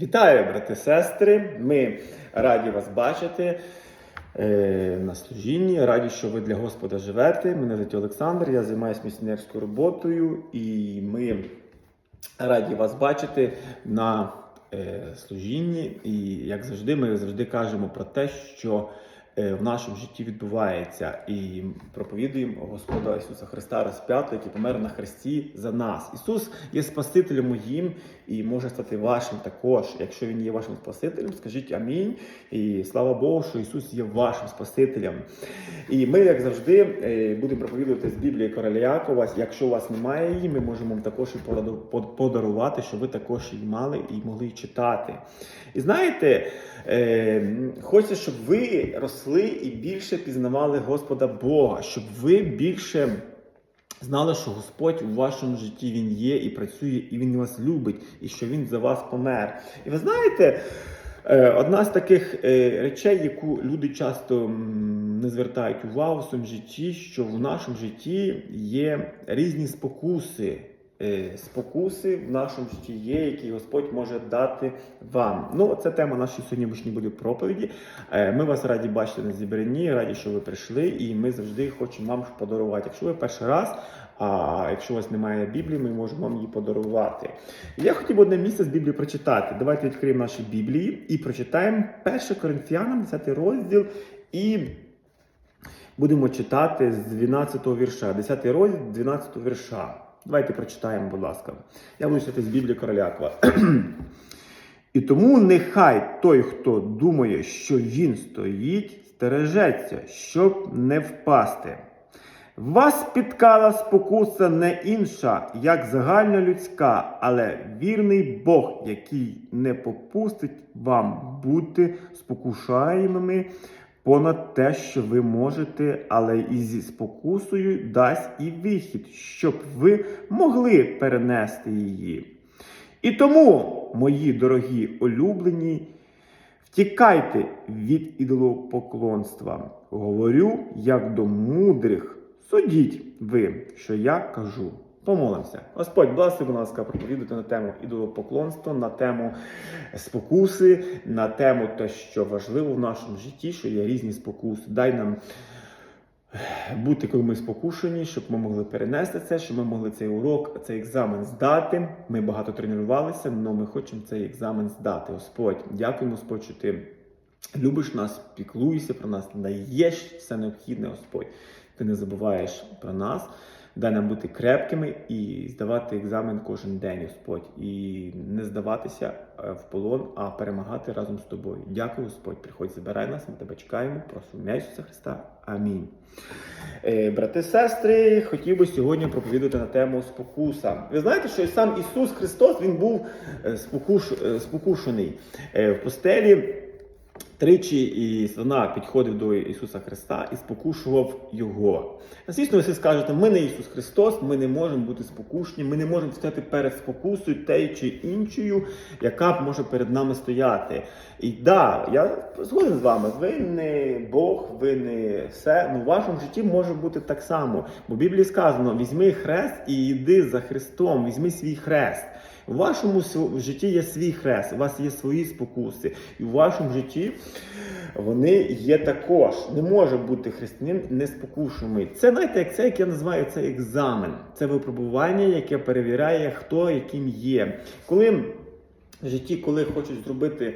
Вітаю, брати сестри! Ми раді вас бачити е, на служінні. Раді, що ви для Господа живете. Мене звати Олександр, я займаюся місіонерською роботою, і ми раді вас бачити на е, служінні. І як завжди, ми завжди кажемо про те, що в нашому житті відбувається, і проповідуємо Господа Ісуса Христа розп'ятого, який помер на хресті за нас. Ісус є Спасителем моїм і може стати вашим також. Якщо Він є вашим Спасителем, скажіть амінь. І слава Богу, що Ісус є вашим Спасителем. І ми, як завжди, е, будемо проповідувати з Біблії короля Якова. Якщо у вас немає її, ми можемо вам також і подарувати, щоб ви також її мали і могли читати. І знаєте, е, хочеться, щоб ви росли і більше пізнавали Господа Бога, щоб ви більше. Знали, що Господь у вашому житті Він є і працює, і Він вас любить, і що Він за вас помер. І ви знаєте, е, одна з таких е, речей, яку люди часто не звертають увагу в своєму житті, що в нашому житті є різні спокуси. Е, Спокуси в нашому житті є, які Господь може дати вам. Ну, це тема нашої сьогоднішньої буде проповіді. Е, Ми вас раді бачити на зібранні, раді, що ви прийшли, і ми завжди хочемо вам подарувати. Якщо ви перший раз, а якщо у вас немає Біблії, ми можемо вам її подарувати. Я хотів би одне місце з Біблії прочитати. Давайте відкриємо наші Біблії і прочитаємо 1 Коринфянам, 10 розділ, і будемо читати з 12 го вірша. 10 розділ, 12 вірша. Давайте прочитаємо, будь ласка. Я буду читати з Біблії Королякова. І тому нехай той, хто думає, що він стоїть, стережеться, щоб не впасти. Вас спіткала спокуса не інша, як загальнолюдська, але вірний Бог, який не попустить вам бути спокушаємими понад те, що ви можете, але і зі спокусою дасть і вихід, щоб ви могли перенести її. І тому, мої дорогі улюблені, втікайте від ідолопоклонства. Говорю, як до мудрих. Судіть ви, що я кажу. Помолимося. Господь, благослови, будь ласка, проповідати на тему ідолопоклонства, на тему спокуси, на тему те, що важливо в нашому житті, що є різні спокуси. Дай нам бути, коли ми спокушені, щоб ми могли перенести це, щоб ми могли цей урок, цей екзамен здати. Ми багато тренувалися, але ми хочемо цей екзамен здати. Господь, дякуємо, Господь, що ти любиш нас, піклуєшся про нас, даєш все необхідне, Господь. Ти не забуваєш про нас. Дай нам бути крепкими і здавати екзамен кожен день, Господь, і не здаватися е, в полон, а перемагати разом з тобою. Дякую, Господь. Приходь, забирай нас, ми тебе чекаємо. Просимо Ісуса Христа. Амінь. Е, Брати, сестри, хотів би сьогодні проповідати на тему спокуса. Ви знаєте, що сам Ісус Христос Він був е, спокуш, спокушений в постелі. Тричі і сатана підходив до Ісуса Христа і спокушував Його. Звісно, ви скажете, ми не Ісус Христос, ми не можемо бути спокушені, ми не можемо стояти перед спокусою тією чи іншою, яка може перед нами стояти. І да, я згоден з вами, ви не Бог, ви не все. Ну в вашому житті може бути так само. Бо в Біблії сказано: візьми хрест і йди за Христом, візьми свій хрест. У вашому житті є свій хрест, у вас є свої спокуси, і у вашому житті вони є також. Не може бути християнин неспокушений. Це знаєте, як це, як я називаю це екзамен. Це випробування, яке перевіряє, хто яким є. Коли в житті, коли хочуть зробити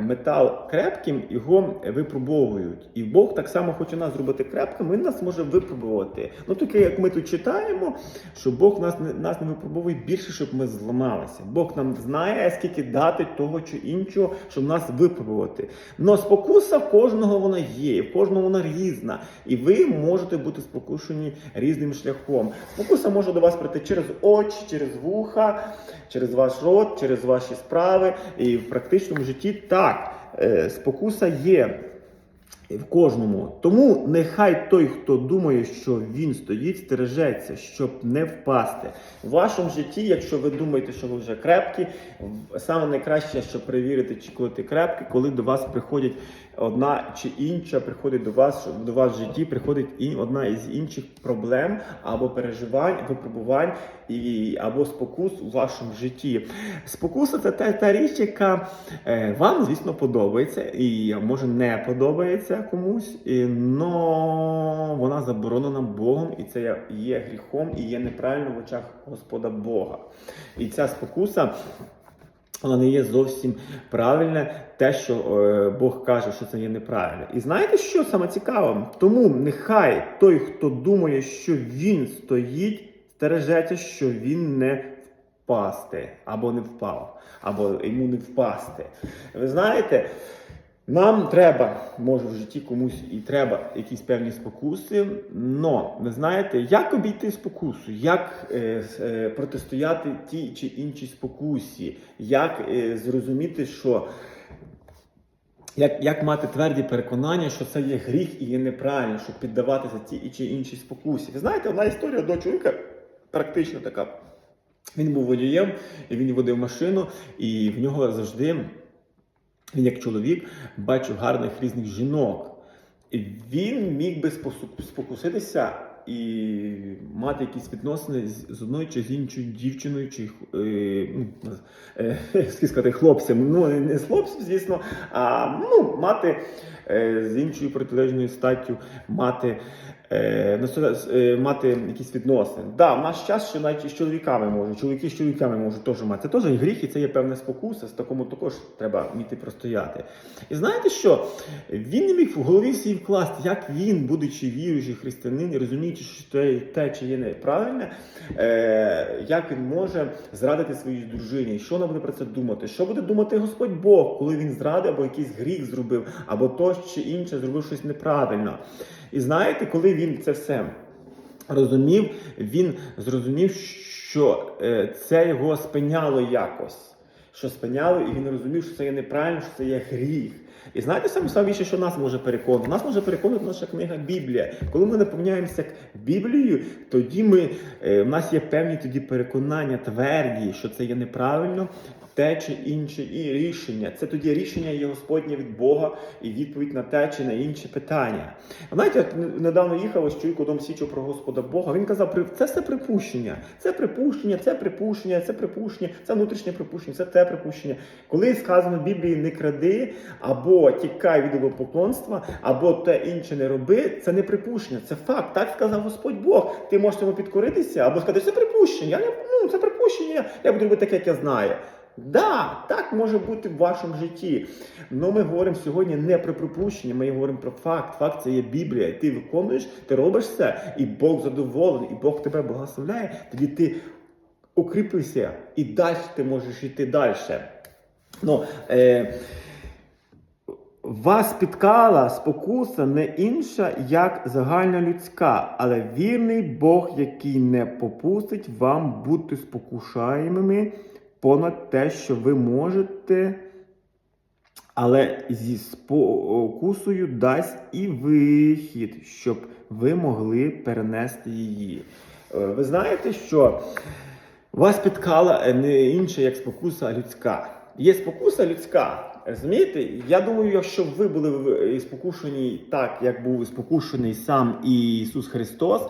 метал крепким, його випробовують. І Бог так само хоче нас зробити крепким, він нас може випробувати. Ну таке, як ми тут читаємо, що Бог нас нас не випробовує більше, щоб ми зламалися. Бог нам знає, скільки дати того чи іншого, щоб нас випробувати. Но спокуса в кожного вона є, в кожного вона різна. І ви можете бути спокушені різним шляхом. Спокуса може до вас прийти через очі, через вуха, через ваш рот, через ваші справи. І в практичному так, е, спокуса є. В кожному. Тому нехай той, хто думає, що він стоїть, стережеться, щоб не впасти. В вашому житті, якщо ви думаєте, що ви вже крепкі, саме найкраще, щоб перевірити, чи коли ти крепкий, коли до вас приходять одна чи інша приходить до вас, до вас в житті приходить і одна із інших проблем або переживань, випробувань і або спокус у вашому житті. Спокуса це та, та річ, яка е, вам, звісно, подобається, і може не подобається комусь, але вона заборонена Богом, і це є гріхом і є неправильно в очах Господа Бога. І ця спокуса. Вона не є зовсім правильне, те, що е, Бог каже, що це є неправильно. І знаєте, що саме цікаво? Тому нехай той, хто думає, що він стоїть, стережеться, що він не впасти, або не впав, або йому не впасти. Ви знаєте, нам треба, може в житті комусь і треба якісь певні спокуси, но ви знаєте, як обійти спокусу, як е, е, протистояти тій чи іншій спокусі, як е, зрозуміти, що як, як мати тверді переконання, що це є гріх і є неправильно, щоб піддаватися тій чи іншій спокусі. Ви знаєте, одна історія до чоловіка практично така. Він був водієм, він водив машину, і в нього завжди він як чоловік бачив гарних різних жінок. Він міг би спокуситися і мати якісь відносини з одною чи з іншою дівчиною, чи е, ну, е, сказати, хлопцем. Ну, не з хлопцем, звісно, а ну, мати е, з іншою протилежною статтю, мати. Е, е, мати якісь відносини. Да, в наш час ще навіть з чоловіками можуть, чоловіки з чоловіками можуть теж мати. Це теж гріх, і це є певна спокуса, з такому також треба вміти простояти. І знаєте що? Він не міг в голові свій вкласти, як він, будучи віруючий християнин, розуміючи, що те, те чи є неправильне, е, як він може зрадити своїй дружині, що вона буде про це думати, що буде думати Господь Бог, коли він зрадив або якийсь гріх зробив, або то чи інше зробив щось неправильно. І знаєте, коли він це все розумів, він зрозумів, що е, це його спиняло якось. Що спиняло, і він розумів, що це є неправильно, що це є гріх. І знаєте, саме що нас може переконати? Нас може переконати наша книга Біблія. Коли ми наповняємося Біблією, тоді ми, е, в нас є певні тоді переконання тверді, що це є неправильно, те чи інше і рішення. Це тоді рішення є Господнє від Бога і відповідь на те чи на інше питання. Знаєте, я недавно їхав з чоловіком свідчив про Господа Бога. Він казав, «При- це все припущення, це припущення, це припущення, це припущення, це внутрішнє припущення, це те припущення. Коли сказано в Біблії не кради, або тікай від ідолопоклонства, або те інше не роби, це не припущення, це факт. Так сказав Господь Бог. Ти можеш цьому підкоритися, або сказати, це припущення. Я ну, це припущення, я буду робити так, як я знаю. Да, так може бути в вашому житті. Але ми говоримо сьогодні не про припущення, ми говоримо про факт. Факт це є Біблія. Ти виконуєш, ти робиш це, і Бог задоволений, і Бог тебе благословляє. Тоді ти укріпишся і далі ти можеш йти далі. Ну, е, вас спіткала спокуса не інша, як загальнолюдська, але вірний Бог, який не попустить вам бути спокушаємими понад те, що ви можете, але зі спокусою дасть і вихід, щоб ви могли перенести її. Е, Ви знаєте, що вас спіткала е, не інша, як спокуса, людська. Є спокуса людська. Розумієте? Я думаю, якщо ви були в- спокушені так, як був спокушений сам Ісус Христос,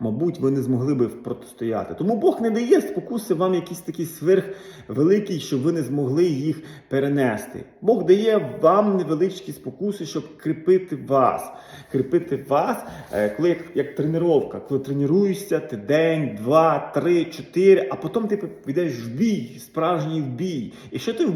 мабуть, ви не змогли би протистояти. Тому Бог не дає спокуси вам якісь такі сверхвеликі, щоб ви не змогли їх перенести. Бог дає вам невеличкі спокуси, щоб кріпити вас. Кріпити вас, е, коли як, як тренування, коли тренуєшся, ти день, два, три, чотири, а потім ти підеш в бій, справжній бій. І що ти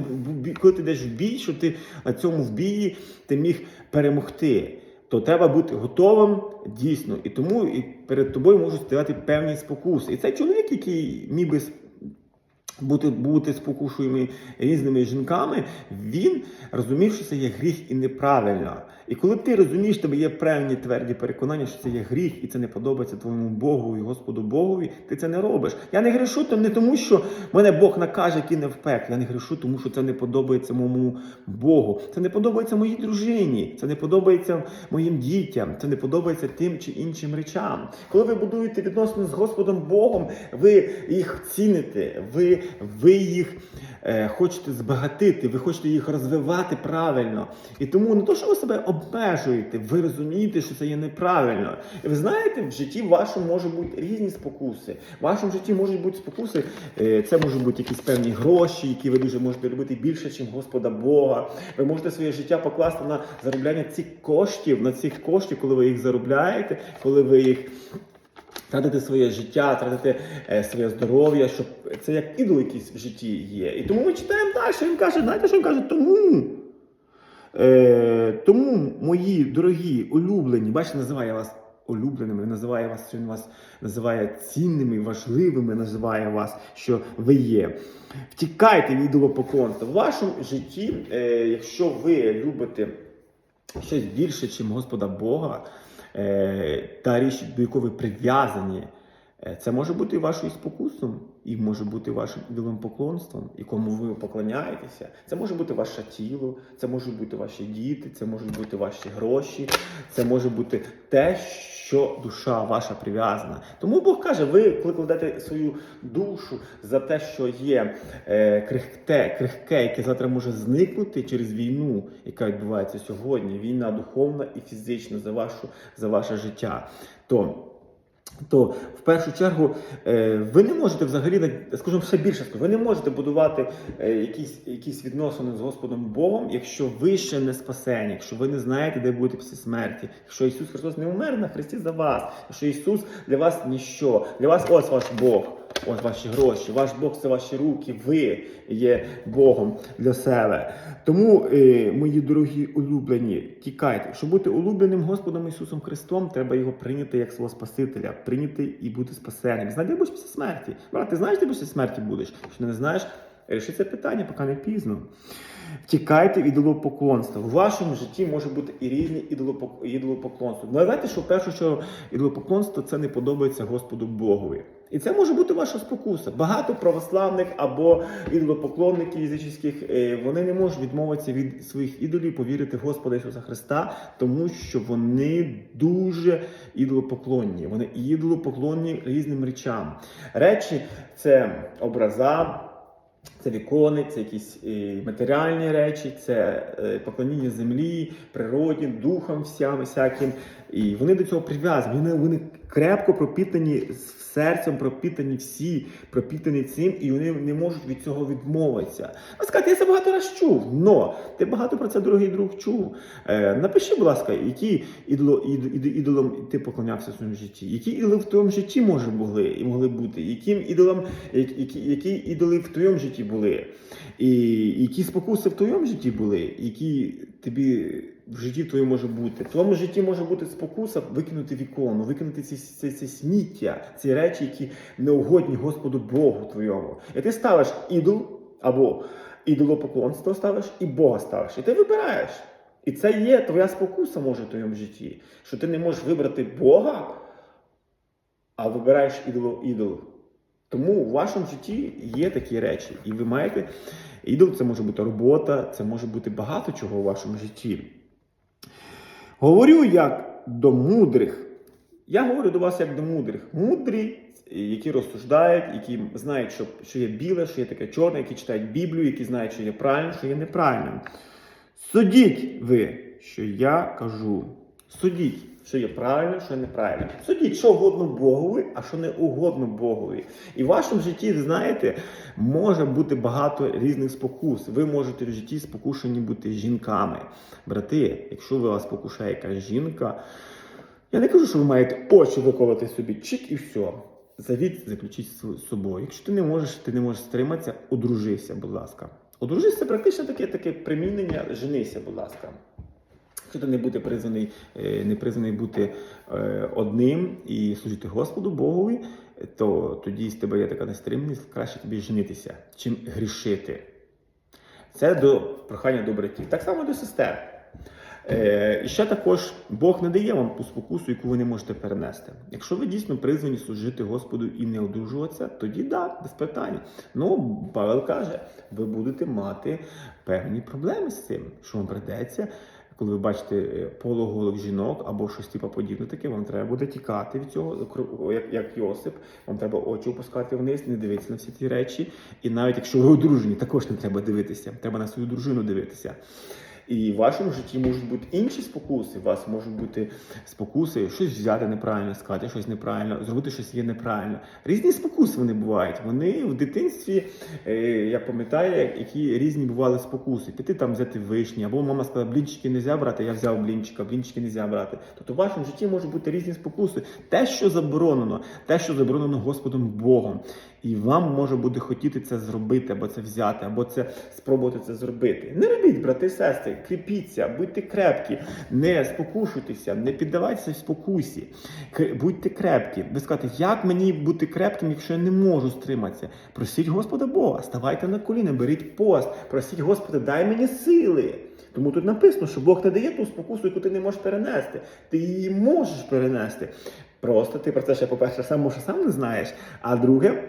коли ти йдеш в бій, що ти на цьому в бії ти міг перемогти? То треба бути готовим дійсно. І тому і перед тобою можуть стояти певні спокуси. І цей чоловік, який міг би бути, бути спокушуємий різними жінками, він розумів, що це є гріх і неправильно. І коли ти розумієш, тебе є певні тверді переконання, що це є гріх, і це не подобається твоєму Богу і Господу Богові, ти це не робиш. Я не грішу, то не тому, що мене Бог накаже, який не в пеклі. Я не грішу, тому що це не подобається моєму Богу. Це не подобається моїй дружині, це не подобається моїм дітям, це не подобається тим чи іншим речам. Коли ви будуєте відносини з Господом Богом, ви їх ціните, ви ви їх е, хочете збагатити, ви хочете їх розвивати правильно. І тому не то, що ви себе обмежуєте, ви розумієте, що це є неправильно. І ви знаєте, в житті вашому можуть бути різні спокуси. В вашому житті можуть бути спокуси, е, це можуть бути якісь певні гроші, які ви дуже можете робити більше, ніж Господа Бога. Ви можете своє життя покласти на заробляння цих коштів, на цих коштів, коли ви їх заробляєте, коли ви їх. Тратити своє життя, тратити е, своє здоров'я, щоб це як ідол якийсь в житті є. І тому ми читаємо далі. Він каже, знаєте, що він каже? Тому, е, тому, мої дорогі, улюблені, бачите, називає вас улюбленими, називає вас, він вас називає цінними, важливими, називає вас, що ви є. Втікайте від ідолопоклонства. В вашому житті, е, якщо ви любите щось більше, ніж Господа Бога, та річ, до якої ви прив'язані, е, це може бути і вашою спокусом, і може бути вашим ідолом поклонством, якому ви поклоняєтеся. Це може бути ваше тіло, це можуть бути ваші діти, це можуть бути ваші гроші, це може бути те, що душа ваша прив'язана. Тому Бог каже, ви коли свою душу за те, що є е, крихке, крихке, яке завтра може зникнути через війну, яка відбувається сьогодні, війна духовна і фізична за вашу за ваше життя. То то в першу чергу е, ви не можете взагалі, скажімо, ще більше ви не можете будувати е, якісь, якісь відносини з Господом Богом, якщо ви ще не спасені, якщо ви не знаєте, де будете після смерті, якщо Ісус Христос не умер на Христі за вас, якщо Ісус для вас ніщо, для вас ось ваш Бог. Ось ваші гроші, ваш Бог це ваші руки, ви є Богом для себе. Тому, е, мої дорогі улюблені, тікайте. Щоб бути улюбленим Господом Ісусом Христом, треба його прийняти як свого Спасителя, прийняти і бути спасеним. Знайди будеш після смерті. Брат, ти знаєш, ти після смерті будеш? Якщо не знаєш, ріши це питання, поки не пізно. Втікайте від ідолопоклонства. В вашому житті може бути і різні ідолопоклонства. Ви знаєте, що першу чергу ідолопоклонство це не подобається Господу Богові. І це може бути ваша спокуса. Багато православних або ідолопоклонників язичних, е, вони не можуть відмовитися від своїх ідолів, повірити в Господа Ісуса Христа, тому що вони дуже ідолопоклонні. Вони ідолопоклонні різним речам. Речі це образа. Це вікони, це якісь е, матеріальні речі, це е, поклоніння землі, природі, духам всям, всяким. І вони до цього прив'язані. Вони, вони крепко пропітані серцем, пропітані всі, пропітані цим, і вони не можуть від цього відмовитися. А сказати, я це багато раз чув. Но ти багато про це, дорогий друг, чув. Е, напиши, будь ласка, які ідоло, ід, ід, ідолам ти поклонявся в своєму житті? Які ідоли в твоєму житті може могли, і могли бути? Яким ідолам, які, які, які ідоли в твоєму житті були? І які спокуси в твоєму житті були, які тобі в житті твоєму може бути? В твоєму житті може бути спокуса викинути вікону, викинути ці, ці, ці сміття, ці речі, які неугодні Господу Богу твоєму. І ти ставиш ідол або ідолопоклонство ставиш, і Бога ставиш. І ти вибираєш. І це є твоя спокуса може в твоєму житті, що ти не можеш вибрати Бога, а вибираєш ідолу ідолу. Тому у вашому житті є такі речі, і ви маєте ідол, це може бути робота, це може бути багато чого у вашому житті. Говорю як до мудрих. Я говорю до вас як до мудрих. Мудрі, які розсуждають, які знають, що, що є біле, що є таке чорне, які читають Біблію, які знають, що є правильно, що є неправильним. Судіть ви, що я кажу. Судіть, що є правильно, що неправильно. Судіть, що угодно Богові, а що не угодно Богові. І в вашому житті, знаєте, може бути багато різних спокус. Ви можете в житті спокушені бути жінками. Брати, якщо ви вас спокушає якась жінка, я не кажу, що ви маєте очі виколоти собі, чик і все. Завіт заключіть з собою. Якщо ти не можеш, ти не можеш стриматися, одружися, будь ласка. Одружися практично таке, таке примінення, женися, будь ласка. Ти не буде призваний, е, не призваний бути е, одним і служити Господу Богові, то тоді з тебе є така нестримність, краще тобі женитися, чим грішити. Це до прохання до братів. Так само до сестер. Е, і ще також Бог не дає вам ту спокусу, яку ви не можете перенести. Якщо ви дійсно призвані служити Господу і не одружуватися, тоді да, без питань. Ну, Павел каже, ви будете мати певні проблеми з цим, що вам придеться коли ви бачите е, полуголих жінок або щось типу подібне таке, вам треба буде тікати від цього, кру- як, як Йосип. Вам треба очі опускати вниз, не дивитися на всі ті речі. І навіть якщо ви одружені, також не треба дивитися. Треба на свою дружину дивитися. І в вашому житті можуть бути інші спокуси. У вас можуть бути спокуси, щось взяти неправильно, сказати щось неправильно, зробити щось є неправильно. Різні спокуси вони бувають. Вони в дитинстві, е, я пам'ятаю, які різні бували спокуси. Піти там взяти вишні, або мама сказала, блінчики не можна брати, я взяв блінчика, блінчики не можна брати. Тобто в вашому житті можуть бути різні спокуси. Те, що заборонено, те, що заборонено Господом Богом. І вам може буде хотіти це зробити, або це взяти, або це спробувати це зробити. Не робіть, брати і сестри, кріпіться, будьте крепкі, не спокушуйтеся, не піддавайтеся спокусі. Будьте крепкі. Ви скажете, як мені бути крепким, якщо я не можу стриматися? Просіть Господа Бога, ставайте на коліна, беріть пост, просіть Господа, дай мені сили. Тому тут написано, що Бог не дає ту спокусу, яку ти не можеш перенести. Ти її можеш перенести. Просто ти про це ще, по-перше, сам може сам не знаєш. А друге,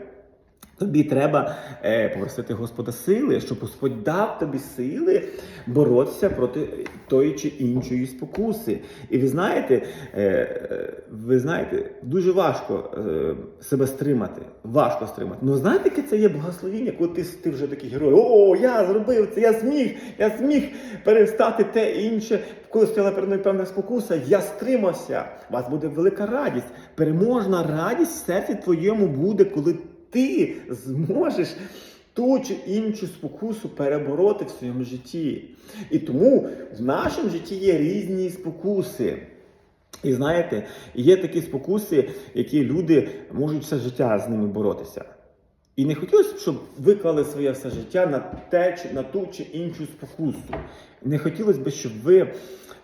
Тобі треба е, попросити Господа сили, щоб Господь дав тобі сили боротися проти тої чи іншої спокуси. І ви знаєте, е, ви знаєте, дуже важко е, себе стримати. Важко стримати. Ну знаєте, яке це є благословіння, коли ти, ти вже такий герой. О, я зробив це, я зміг, я зміг перестати те інше. Коли стояла перед мною певна спокуса, я стримався. У вас буде велика радість. Переможна радість в серці твоєму буде, коли ти зможеш ту чи іншу спокусу перебороти в своєму житті. І тому в нашому житті є різні спокуси. І знаєте, є такі спокуси, які люди можуть все життя з ними боротися. І не хотілося б, щоб ви клали своє все життя на те, на ту чи іншу спокусу. Не хотілося б, щоб ви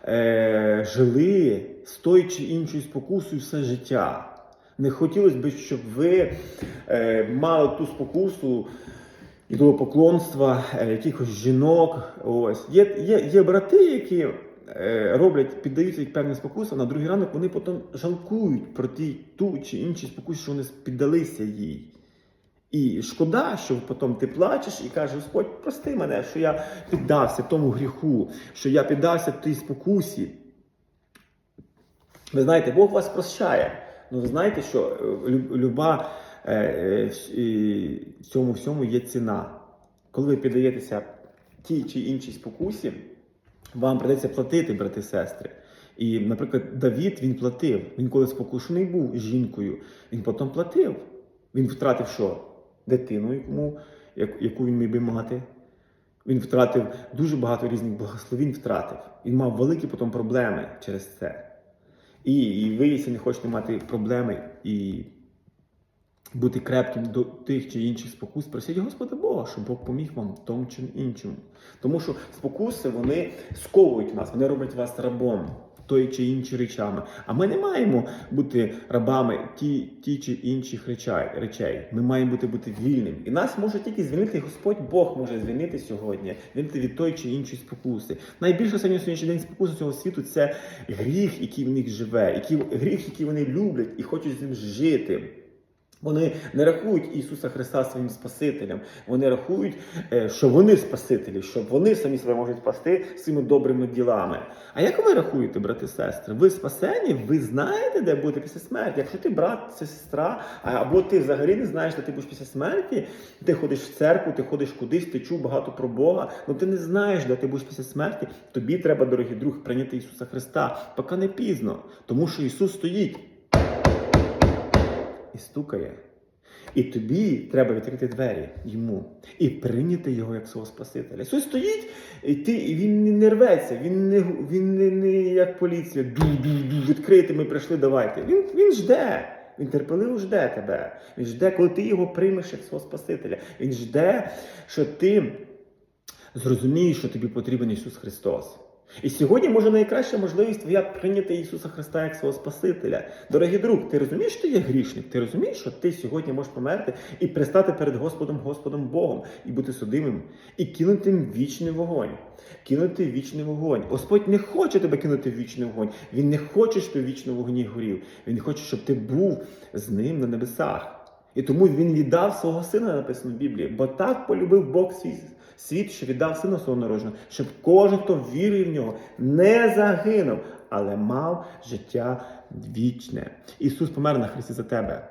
е, жили з тою чи іншою спокусою все життя. Не хотілося б, щоб ви е, мали ту спокусу ідолопоклонства, е, якихось жінок. Ось. Є, є, є брати, які е, роблять, піддаються певним спокусам, на другий ранок вони потім жалкують про ті, ту чи інші спокуси, що вони піддалися їй. І шкода, що потім ти плачеш і кажеш, Господь, прости мене, що я піддався тому гріху, що я піддався тій спокусі. Ви знаєте, Бог вас прощає. Ну, ви знаєте, що е, люба е, е, цьому всьому є ціна. Коли ви піддаєтеся тій чи іншій спокусі, вам придеться платити, брати сестри. І, наприклад, Давід він платив. Він коли спокушений був жінкою, він потім платив. Він втратив що? Дитину, яку, яку він міг би мати. Він втратив дуже багато різних благословень втратив. Він мав великі потім проблеми через це. І, і ви, якщо не хочете мати проблеми і бути крепким до тих чи інших спокус, просіть Господа Бога, щоб Бог поміг вам в тому чи іншому. Тому що спокуси вони сковують нас, вони роблять вас рабом тої чи інші речами. А ми не маємо бути рабами ті, ті чи інших речей, речей. Ми маємо бути, бути вільним. І нас може тільки звільнити Господь Бог може звільнити сьогодні, звільнити від тої чи іншої спокуси. Найбільше сьогодні сьогоднішній день спокуси цього світу це гріх, який в них живе, який, гріх, який вони люблять і хочуть з ним жити. Вони не рахують Ісуса Христа своїм Спасителем. Вони рахують, е, що вони Спасителі, що вони самі себе можуть спасти своїми добрими ділами. А як ви рахуєте, брати і сестри? Ви спасені? Ви знаєте, де будете після смерті? Якщо ти брат, сестра, або ти взагалі не знаєш, де ти будеш після смерті, ти ходиш в церкву, ти ходиш кудись, ти чув багато про Бога, але ти не знаєш, де ти будеш після смерті. Тобі треба, дорогий друг, прийняти Ісуса Христа, поки не пізно, тому що Ісус стоїть і стукає. І тобі треба відкрити двері йому і прийняти його як свого Спасителя. Ісус стоїть, і ти, і він не рветься, він не, він не, не як поліція. Ду-ду-ду, відкрити, ми прийшли, давайте. Він, він жде. Він терпеливо жде тебе. Він жде, коли ти його приймеш як свого Спасителя. Він жде, що ти зрозумієш, що тобі потрібен Ісус Христос. І сьогодні може найкраща можливість твоя прийняти Ісуса Христа як свого Спасителя. Дорогий друг, ти розумієш, що ти є грішник? Ти розумієш, що ти сьогодні можеш померти і пристати перед Господом, Господом Богом, і бути судимим, і кинути вічний вогонь. Кинути вічний вогонь. Господь не хоче тебе кинути в вічний вогонь. Він не хоче, щоб ти в вічному вогні горів. Він хоче, щоб ти був з ним на небесах. І тому він віддав свого сина, написано в Біблії, бо так полюбив Бог світ, світ, що віддав сина свого народженого, щоб кожен, хто вірує в нього, не загинув, але мав життя вічне. Ісус помер на Христі за тебе.